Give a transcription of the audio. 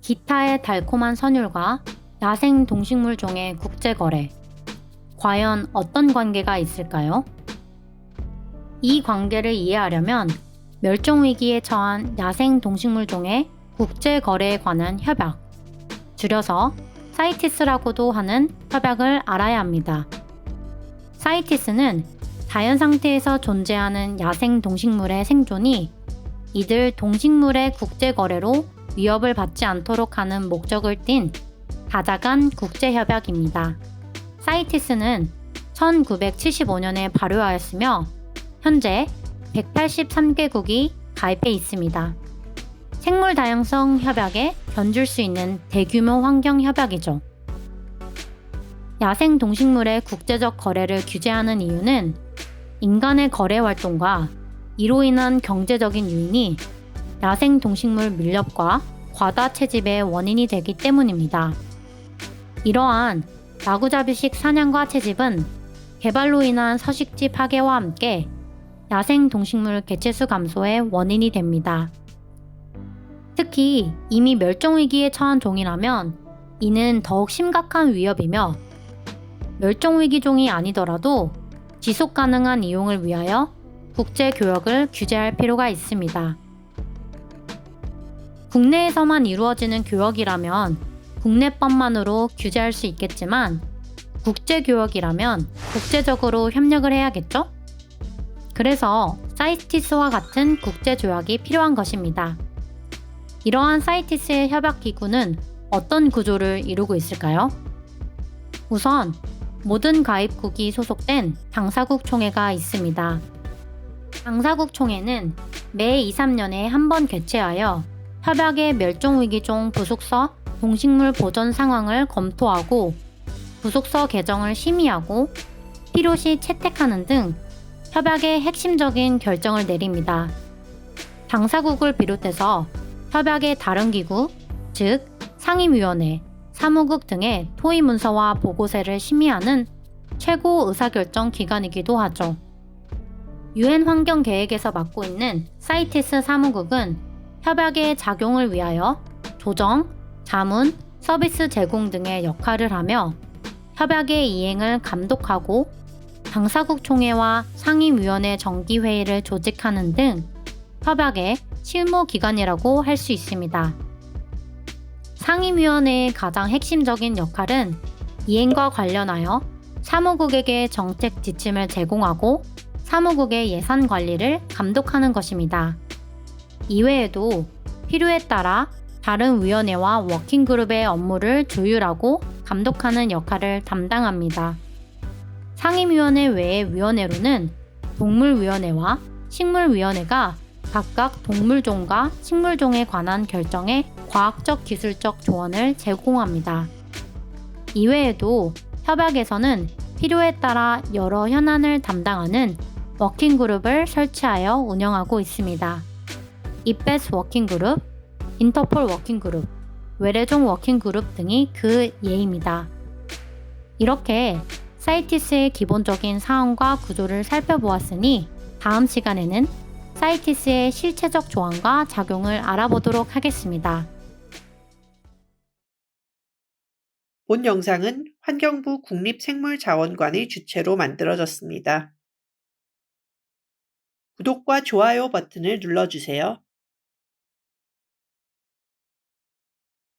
기타의 달콤한 선율과 야생 동식물 종의 국제 거래. 과연 어떤 관계가 있을까요? 이 관계를 이해하려면 멸종 위기에 처한 야생 동식물 종의 국제 거래에 관한 협약, 줄여서 사이티스라고도 하는 협약을 알아야 합니다. 사이티스는 자연 상태에서 존재하는 야생 동식물의 생존이 이들 동식물의 국제 거래로 위협을 받지 않도록 하는 목적을 띤 다자간 국제협약입니다. 사이티스는 1975년에 발효하였으며 현재 183개국이 가입해 있습니다. 생물 다양성 협약에 견줄 수 있는 대규모 환경 협약이죠. 야생 동식물의 국제적 거래를 규제하는 이유는 인간의 거래 활동과 이로 인한 경제적인 유인이 야생 동식물 밀렵과 과다 채집의 원인이 되기 때문입니다. 이러한 마구잡이식 사냥과 채집은 개발로 인한 서식지 파괴와 함께 야생 동식물 개체수 감소의 원인이 됩니다. 특히 이미 멸종위기에 처한 종이라면 이는 더욱 심각한 위협이며 멸종위기 종이 아니더라도 지속 가능한 이용을 위하여 국제 교역을 규제할 필요가 있습니다. 국내에서만 이루어지는 교역이라면 국내법만으로 규제할 수 있겠지만 국제 교역이라면 국제적으로 협력을 해야겠죠? 그래서 사이티스와 같은 국제 조약이 필요한 것입니다. 이러한 사이티스의 협약 기구는 어떤 구조를 이루고 있을까요? 우선 모든 가입국이 소속된 당사국 총회가 있습니다. 당사국 총회는 매 2, 3년에 한 번 개최하여 협약의 멸종위기종 부속서 동식물 보존 상황을 검토하고 부속서 개정을 심의하고 필요시 채택하는 등 협약의 핵심적인 결정을 내립니다. 당사국을 비롯해서 협약의 다른 기구, 즉 상임위원회, 사무국 등의 토의 문서와 보고서를 심의하는 최고 의사결정 기관이기도 하죠. 유엔 환경 계획에서 맡고 있는 사이티스 사무국은 협약의 작용을 위하여 조정, 자문, 서비스 제공 등의 역할을 하며 협약의 이행을 감독하고 당사국 총회와 상임위원회 정기회의를 조직하는 등 협약의 실무 기관이라고 할 수 있습니다. 상임위원회의 가장 핵심적인 역할은 이행과 관련하여 사무국에게 정책 지침을 제공하고 사무국의 예산 관리를 감독하는 것입니다. 이외에도 필요에 따라 다른 위원회와 워킹그룹의 업무를 조율하고 감독하는 역할을 담당합니다. 상임위원회 외의 위원회로는 동물위원회와 식물위원회가 각각 동물종과 식물종에 관한 결정에 과학적 기술적 조언을 제공합니다. 이외에도 협약에서는 필요에 따라 여러 현안을 담당하는 워킹그룹을 설치하여 운영하고 있습니다. 이베스 워킹그룹, 인터폴 워킹그룹, 외래종 워킹그룹 등이 그 예입니다. 이렇게 사이티스의 기본적인 사항과 구조를 살펴보았으니 다음 시간에는 사이티스의 실체적 조항과 작용을 알아보도록 하겠습니다. 본 영상은 환경부 국립생물자원관의 주최로 만들어졌습니다. 구독과 좋아요 버튼을 눌러주세요.